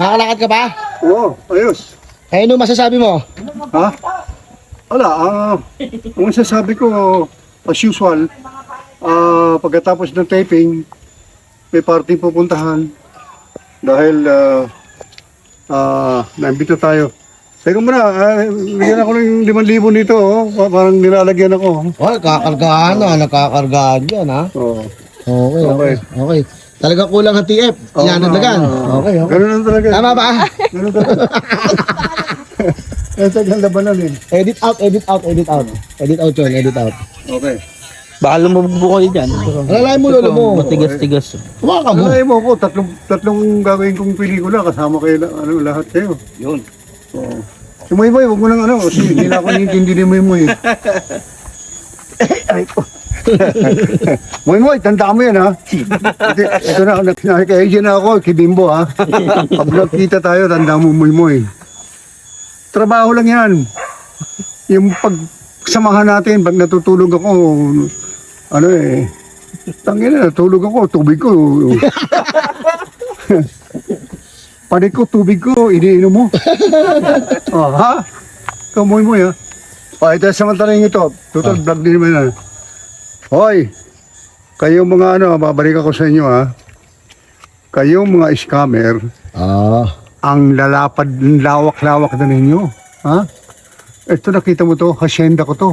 Nakakalakad ka ba? Oo, ayos. Eh, ano masasabi mo? Ha? Wala, ah, ang masasabi ko, as usual, ah, pagkatapos ng taping, may party pupuntahan. Dahil, ah, ah, naimbita tayo. Teka muna, ah, bigyan ako ng 5,000 nito, oh. Pa- parang nilalagyan ako. Oh, nakakargahan na. Nakakargahan yan, ha? Oh. Okay, okay. Okay. Talaga kulang ang TF. Oo, Yan, naglagan. oo. Okay, okay. Ganun lang talaga. Tama ba? Ganun talaga. Ito ang labanan eh. Edit out, edit out, edit out. Edit out yun, edit out. Okay. Baka lumubog ko kayo dyan. Alalay mo, lolo mo. Matigas-tigas. Tumawa ka mo. Alam mo ko, tatlong, tatlong gagawin kong pelikula kasama kayo ano, lahat kayo. Yun. Oo. Si Moy Moy, huwag mo nang ano, kasi hindi na ako nintindi ni Moy Moy. Ay, ko. Moy Moy, tandaan mo yan ha. Ito, ito na, nakikaya na ako, kibimbo ha. Pag nagkita tayo, tandaan mo Moy Moy. Trabaho lang yan. Yung pagsamahan natin, pag natutulog ako, ano eh, tangin na, natulog ako, tubig ko. Panik ko, tubig ko, iniinom mo. oh, ha? Kamoy mo ya. O, ito samantalang ito. Total vlog din naman na. Hoy, kayong mga ano, babalik ako sa inyo ha. Kayong mga scammer, Ah. ang lalapad, ang lawak-lawak na ninyo. Ha? Ito nakita mo to, hacienda ko to.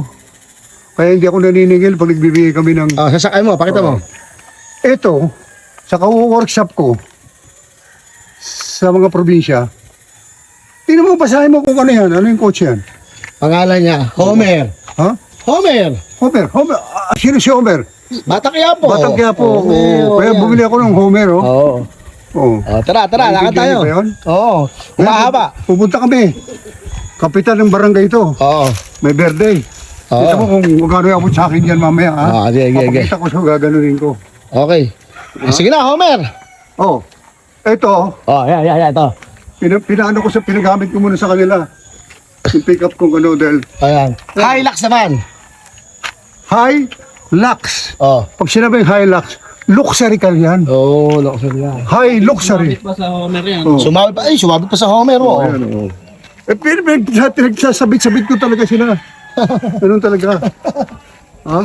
Kaya hindi ako naniningil pag nagbibigay kami ng Ah, sasakay mo, pakita mo. ito, sa workshop ko, sa mga probinsya, tingnan mo, basahin mo kung ano yan. Ano yung coach yan? Pangalan niya, Homer. Ha? Homer. Homer. Homer. Ah, sino si Homer? Batang Quiapo. Batang Quiapo. Homer, Oo. Kaya bumili ako ng Homer, oh. Oo. Oo. Oh, tara, tara, lakad tayo. niyo ba yun? Oo. Umahaba. Pupunta kami. Kapitan ng barangay ito. Oo. May birthday. Oo. Kita mo kung magkano abot sa akin yan mamaya, ha? Ah, sige, sige, sige. Papakita ko sa gaganunin ko. Okay. Eh, sige na, Homer. Oh. Ito, Oh, yan, yan, yan, ito. pina, pinaano ko sa pinagamit ko muna sa kanila. Yung pick up kong ano, dahil Ayan. Hilux naman. High Lux. Oh. Pag sinabing High Lux, luxury ka yan. Oh, luxury yan. High luxury. pa sa Homer yan. Oh. Sumabit pa, ay, sumabit pa sa Homer, oh. Ayan, oh. Eh, pero pinagsasabit-sabit ko talaga sila. Ganun talaga. ha?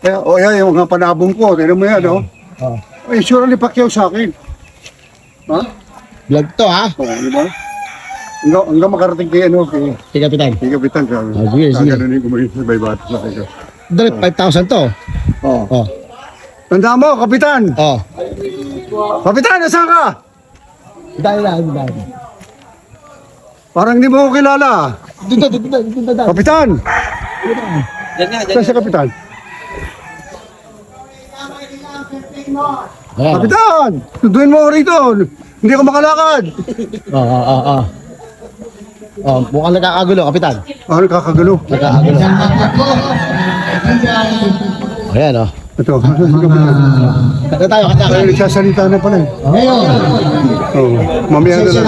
Kaya, o oh, yan, yung mga panabong ko, tignan mo yan, oh. Oh. Ay, sure ni Pacquiao sa akin. Ha? Vlog to, ha? Oo, di ba? Hanggang, hanggang makarating kay, ano, kay, Sige, Kapitan. kay Kapitan. Ka, Ah, sige, sige. Gaganunin ko maging sabay bata sa akin. Dali, 5,000 to. Oh. Oh. Tandaan mo, Kapitan! Oh. Kapitan, nasaan ka? Dahil na, dahil. Parang hindi mo ako kilala. Dito, dito, dito, dito, dito. Kapitan! Saan si Kapitan? Ayan. Kapitan! Tuduin mo ako rito. Hindi ako makalakad. Oh, oh, oh, oh. Oh, mukhang nagkakagulo, Kapitan. Ano kakagalo? Nagkakagulo. Ayan, oh. Ito, Kapitan? Kata tayo, kata nagsasalita na pala eh. Ngayon, Oh, mamaya na lang.